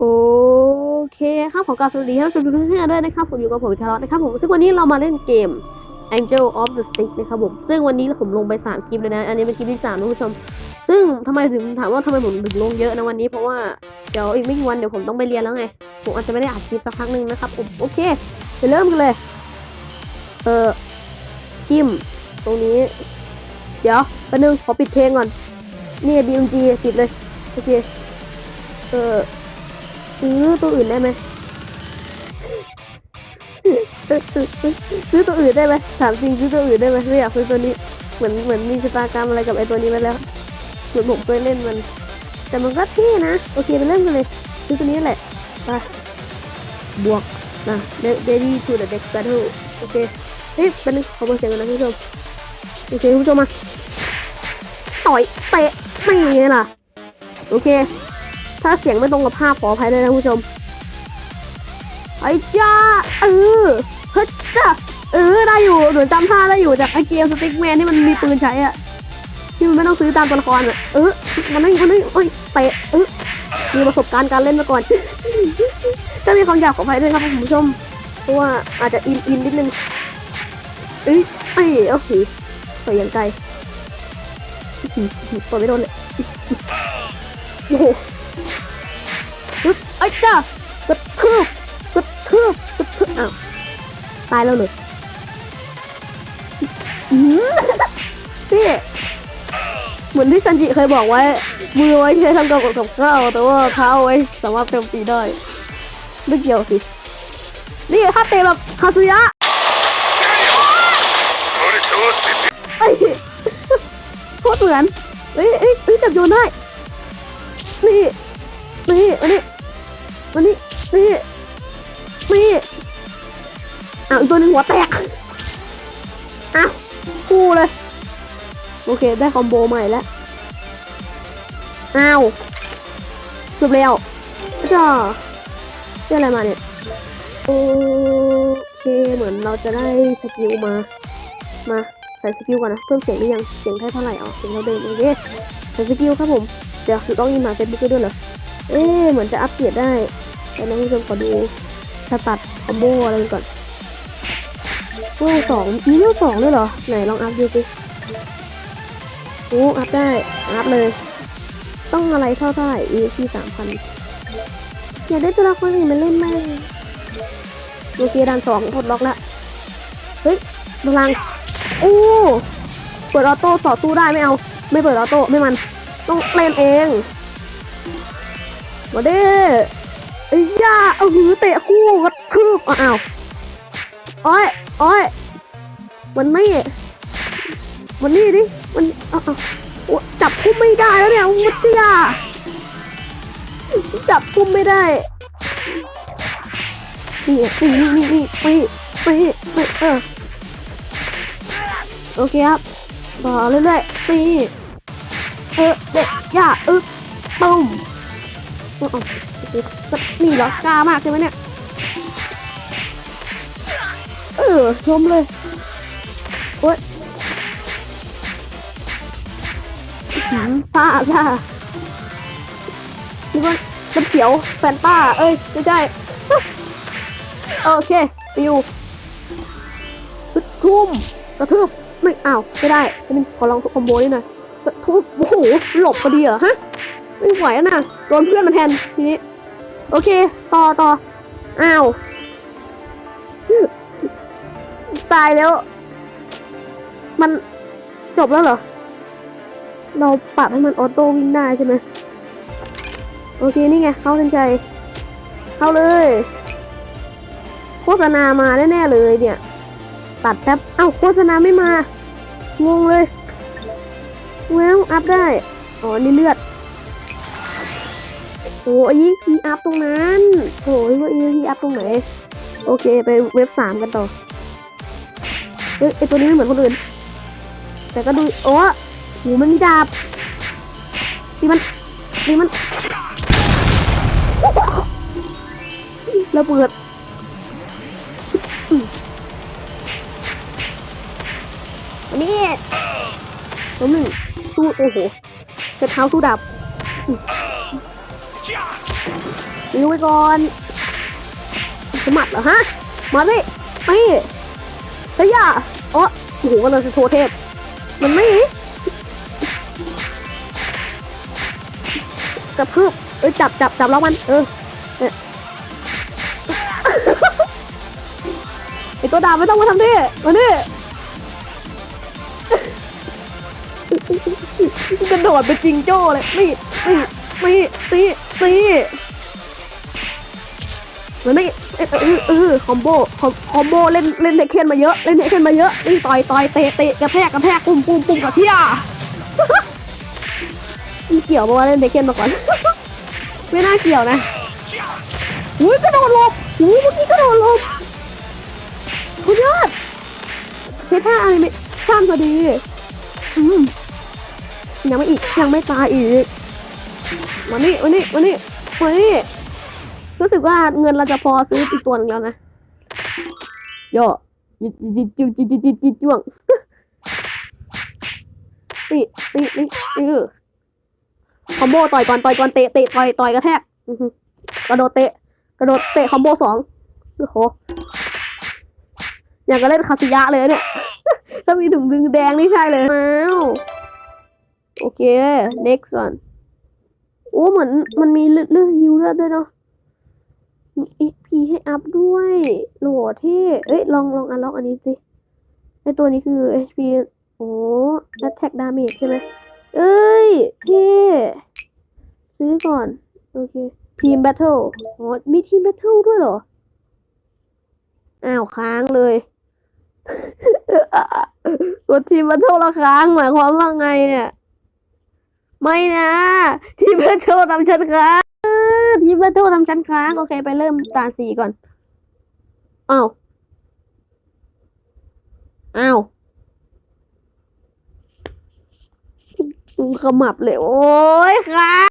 โอเคครับขอกราบสวัสดีท่านผู้ชมทุกท่านด้วยนะครับผมอยู่กับผมคาร์ลอตนะครับผมซึ่งวันนี้เรามาเล่นเกม Angel of the Stick นะครับผมซึ่งวันนี้ผมลงไป 3 คลิปเลยนะ อันนี้เป็นคลิปที่3นะผู้ชม ซึ่งทำไมถึงถามว่าทำไมผมถึงลงเยอะนะวันนี้เพราะว่าเดี๋ยวอีกไม่กี่วันเดี๋ยวผมต้องไปเรียนแล้วไง ผมอาจจะไม่ได้อัดคลิปสักพักหนึ่งนะครับผมโอเคไปเริ่มกันเลย เออจิ้มตรงนี้ เดี๋ยวแป๊บนึงขอปิดเพลงก่อนนี่ BMG ปิดเลยโอเคเออ ซื้อตัวอื่นได้ไหมซื้อตัวอื่นได้ไหมถามจริงซื้อตัวอื่นได้ไหมไม่อยากซื้อตัวนี้ เหมือนเหมือนมีชะตากรรมอะไรกับไอ้ตัวนี้ไปแล้วเหมือนผมเคยเล่นมัน แต่มันก็เท่นะ โอเคไปเล่นกันเลย ซื้อตัวนี้แหละไปบวกนะ ready to the next battle โอเคเฮ้ยเป็นงขอเบอร์เสียงกันนะคุณผู้ชมโอเคคุณผู้ชมมาต่อยเตะไม่ไงล่ะ โอเค ถ้าเสียงไม่ตรงกับภาพขออภัยด้วยนะคุณผู้ชม ไอ้จ้าเออเฮ้ยจ้าเออได้อยู่หนูจำท่าได้อยู่จากไอเกมสติ๊กแมนที่มันมีปืนใช้อะที่มันไม่ต้องซื้อตามตัวละครอะเออมันไม่มันไม่เอ้ยเตะเออมีประสบการณ์การเล่นมาก่อนถ้ามีความอยากขออภัยด้วยครับคุณผู้ชมเพราะว่าอาจจะอินอินนิดนึงเอ้ยเอ้โอ้โหต่ยอย่างไกลอื้อหือต่อยไม่โดนเลยโอ้โห ปึ๊บไอ้จ้ากดทึบกดทึบกดทึบอ้าวตายแล้วเลยพี่เหมือนที่ซันจิเคยบอกไว้ มือไว้ใช้ทำกับกับก้าวแต่ว่าเท้าไว้สามารถเต็มตีได้ไม่เกี่ยวสินี่ถ้าเตะแบบคาซุยะไอ้โคตรเหมือนเอ้ยเอ้ยจับโยนได้นี่ นี่อันนี้อันนี้นี่นี่อะอีกตัวหนึ่งหัวแตกอะคู่เลย โอเค ได้คอมโบใหม่แล้วอ้าวจบแล้วจ้าได้อะไรมาเนี่ย โอเค เหมือนเราจะได้สกิลมา มาใส่สกิลก่อนนะ เพิ่มเสียงหรือยัง เสียงให้เท่าไหร่อ๋อเสียงเท่าเดิมโอเคใส่สกิลครับผม เดี๋ยวคือต้องยินมาเฟซบุ๊กด้วยเหรอ เอ๊เหมือนจะอัปเกรดได้แต่น้องผู้ชมขอดูสตัดคอมโบอะไรก่อนเวลสองมีเวลสองด้วยเหรอ ไหนลองอัพดูสิโอ้อัพได้ อัพเลย ต้องอะไรเท่าเท่าไหร่ EXP สามพันอยากได้ตัวละครอื่นมาเล่นไหมโอเคดันสองปลดล็อกละ เฮ้ยพลังโอ้เปิดออโต้ต่อสู้ได้ไม่เอา ไม่เปิดออโต้ไม่มัน ต้องเล่นเอง มาเด้ไอ้ย่าเอาหือเตะคู่กระทืบอ้าวโอ้อยโอ้อยมันไม่มันนี่ดิ มันอาเอาโอ้จับคุมไม่ได้แล้วเนี่ยวัตยาจับคุมไม่ได้นี่นี่นี่นี่นี่นี่นี่เออโอเคครับต่อเรื่อยๆนี่เออเด็กย่าอึ๊บปุ้ม นี่เหรอกล้ามากใช่ไหมเนี่ย เออชมเลยโอ๊ยหืมซ่าซ่านี่ว่าน้ำเขียวแฟนต้า เอ้ย ไม่ใช่ โอเคปิวทุ่มกระทืบไม่อ้าว ไม่ได้ขอลองคอมโบนี่หน่อยกระทุบโอ้โห หลบพอดีเหรอฮะ ไม่ไหวนะ โดนเพื่อนมาแทนทีนี้ โอเค ต่อต่ออ้าว ตายแล้ว มันจบแล้วเหรอ เราปรับให้มันออโต้วิ่งได้ใช่ไหมโอเค นี่ไง เข้าทันใจ เข้าเลย โฆษณามาแน่ๆเลยเนี่ย ตัดแป๊บ เอ้า โฆษณาไม่มา งงเลย แล้วอัพได้ อ๋อ นี่เลือด อ้ยพีอัพตรงนั้น โอ้ยว่าอีพีอัพตรงไหน โอเคไปเว็บสามกันต่อเฮ้ยไอตัวนี้ไม่เหมือนคนอื่น แต่ก็ดู โอ้หูมันมีดาบตีมันตีมันระเบิดอันนี้ล้มหนึ่งสู้โอ้โหเสร็จเท้าสู้ดาบ ยิงไปก่อนสมัดเหรอฮะ มาสินี่เฮ้ยอย่าอ๋อโอ้โหมันจะโทเทพ มันไม่กระพืบเอ้ยจับจับจับแล้วมัน เออไอตัวดาบไม่ต้องมาทำดิมาดิกระโดดไปนจิงโจ้เลยนี่ นี่นี่นี่นี่มันนี่เออเออคอมโบคอมคอมโบเล่นเล่นเทคเคนมาเยอะเล่นเทคเคนมาเยอะนี่ต่อยต่อยเตะเตะกระแทกกระแทกปุ่มปุ่มปุ่มกับเที่ยมันเกี่ยวปะว่าเล่นเทคเคนมาก่อนไม่น่าเกี่ยวนะอุ้ยกระโดดหลบอุ้ยเมื่อกี้กระโดดหลบคุณยอดเซท่าอะไรไม่ช่างพอดีอืมยังไม่อีกยังไม่ตายอีก มานี่มานี่มานี่มานี่รู้สึกว่าเงินเราจะพอซื้ออีกตัวนึงแล้วนะโย่จิจิจิจิจิจิจิจ้วงนี่นี่นี่คอคอมโบต่อยก่อนต่อยก่อนเตะเตะต่อยต่อยกระแทกกระโดดเตะ กระโดดเตะคอมโบสองโอ้โหอย่างกับเล่นคาสิยะเลยเนี่ย ถ้ามีถุงดึงแดงนี่ใช่เลยอ้าวโอเค next one อ้เหมือนมันมีเลือดเลือดฮิวเลือดด้วยเนาะมี XP ให้อัพด้วยโหลเท่เอ้ยลองลองอันล็อกอันนี้สิไอตัวนี้คือ HP โอ้ attack damage ใช่ไหมเอ้ยเท่ซื้อก่อน โอเค team battle อ๋อมี team battle ด้วยเหรอ อ้าวค้างเลยกดทีม battle แล้วค้างหมายความว่าไงเนี่ย ไม่นะทีมเบทโททำฉันค้างทีมเบทโททำฉันค้างโอเคไปเริ่มตาสีก่อนอ้าวอ้าวขมับเลย โอ้ยค้าง